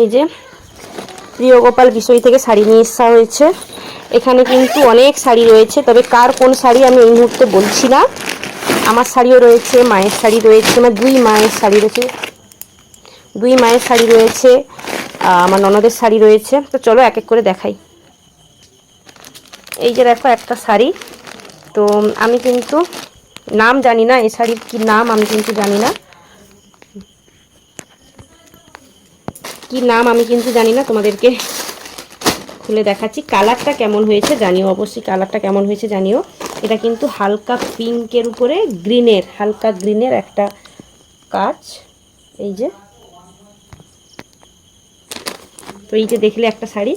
এই যে প্রিয় গোপাল বিষয় থেকে শাড়ি নিয়ে আসা হয়েছে। এখানে কিন্তু অনেক শাড়ি রয়েছে, তবে কার কোন শাড়ি আমি এই মুহূর্তে বলছি না। আমার শাড়িও রয়েছে, মায়ের শাড়ি রয়েছে, আমার দুই মায়ের শাড়ি রয়েছে। দুই মায়ের শাড়ি রয়েছে আমার ননদের শাড়ি রয়েছে। তো চলো এক এক করে দেখাই। এই যে দেখো একটা শাড়ি। তো আমি কিন্তু নাম জানি না এই শাড়ির কি নাম আমি কিন্তু জানি না। কি নাম আমি কিন্তু জানি না, তোমাদেরকে খুলে দেখাচ্ছি। কালারটা কেমন হয়েছে জানিও, অবশ্যই কালারটা কেমন হয়েছে জানিও। এটা কিন্তু হালকা পিঙ্কের উপরে, গ্রিনের, হালকা গ্রিনের একটা কাজ। এই যে। তো এই যে দেখলে একটা শাড়ি।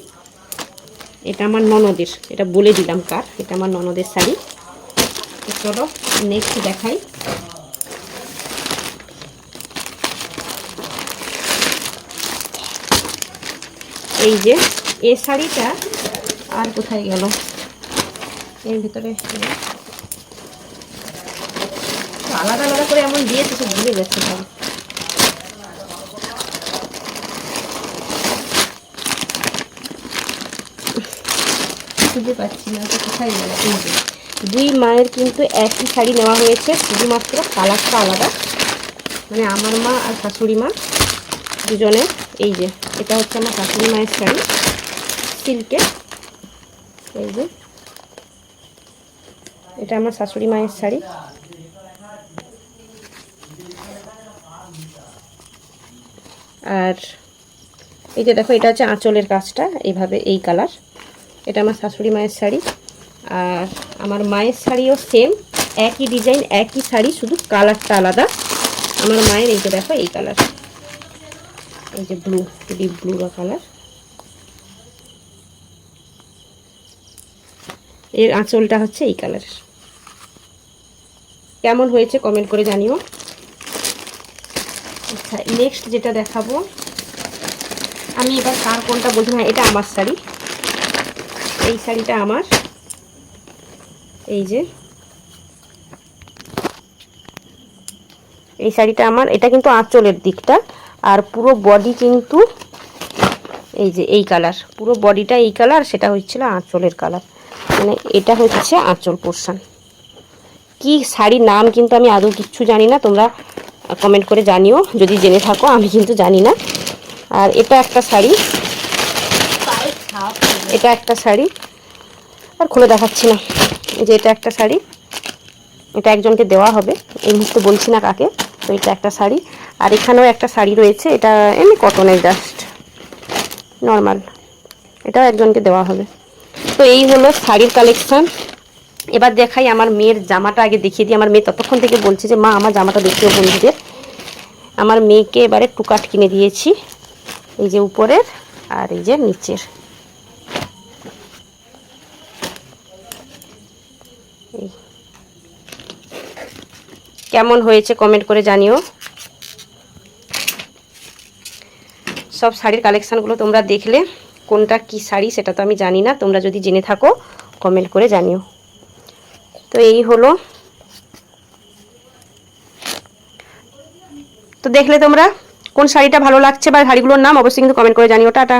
এটা আমার ননদের, এটা বলে দিলাম কার, এটা আমার ননদের শাড়ি। চলো নেক্সট দেখাই। এই যে এই শাড়িটা আর কোথায় গেল? এর ভিতরে আলাদা আলাদা করে এমন দিয়েছে, সে ভুলে সব। খুঁজে পাচ্ছি না তো কোথায় গেল। এই যে, দুই মায়ের কিন্তু একই শাড়ি নেওয়া হয়েছে, শুধুমাত্র কালারটা আলাদা। মানে আমার মা আর শাশুড়ি মা দুজনে, এই যে। এটা হচ্ছে আমার শাশুড়ি মায়ের শাড়ি সিল্কের এই যে। এটা আমার শাশুড়ি মায়ের শাড়ি। আর এই যে দেখো, এটা হচ্ছে আঁচলের কাজটা, এইভাবে এই কালার। এটা আমার শাশুড়ি মায়ের শাড়ি। আর আমার মায়ের শাড়িও সেম একই ডিজাইন একই শাড়ি, শুধু কালারটা আলাদা। আমার মায়ের এই যে দেখো, এই কালার এই যে ব্লু ডিপ ব্লু বা কালারের আঁচলটা হচ্ছে এই কালার কেমন হয়েছে কমেন্ট করে জানিও। আচ্ছা নেক্সট যেটা দেখাবো, আমি এবার কার কোনটা বলছি না, এটা আমার শাড়ি। এই শাড়িটা আমার। এই যে। এই শাড়িটা আমার, এটা কিন্তু আঁচলের দিকটা। আর পুরো বডি কিন্তু এই যে এই কালার পুরো বডিটা এই কালার সেটা হচ্ছিল আঁচলের কালার মানে এটা হচ্ছে আঁচল পোর্শন কি শাড়ির নাম কিন্তু আমি আদৌ কিচ্ছু জানি না, তোমরা কমেন্ট করে জানিও। যদি জেনে থাকো, আমি কিন্তু জানি না। আর এটা একটা শাড়ি। এটা একটা শাড়ি। আর খুলে দেখাচ্ছি না। যে এটা একটা শাড়ি। এটা একজনকে দেওয়া হবে। এই মুহূর্তে বলছি না কাকে। তো এটা একটা শাড়ি। আর এখানেও একটা শাড়ি রয়েছে, এটা এমনি কটনের জাস্ট নর্মাল এটাও একজনকে দেওয়া হবে। তো এই হলো শাড়ির কালেকশান এবার দেখাই আমার মেয়ের জামাটা, আগে দেখিয়ে দিই। আমার মেয়ে ততক্ষণ থেকে বলছে যে, মা, আমার জামাটা দেখিও বন্ধুদের। আমার মেয়েকে এবারে টুকাট কিনে দিয়েছি। এই যে উপরের আর এই যে নিচের। কেমন হয়েছে কমেন্ট করে জানিও। সব শাড়ির কালেকশানগুলো তোমরা দেখলে, কোনটা কি শাড়ি সেটা তো আমি জানি না। তোমরা যদি জেনে থাকো কমেন্ট করে জানিও। তো এই হলো। তো দেখলে তোমরা কোন শাড়িটা ভালো লাগছে বা শাড়িগুলোর নাম অবশ্যই কিন্তু কমেন্ট করে জানিও। টাটা।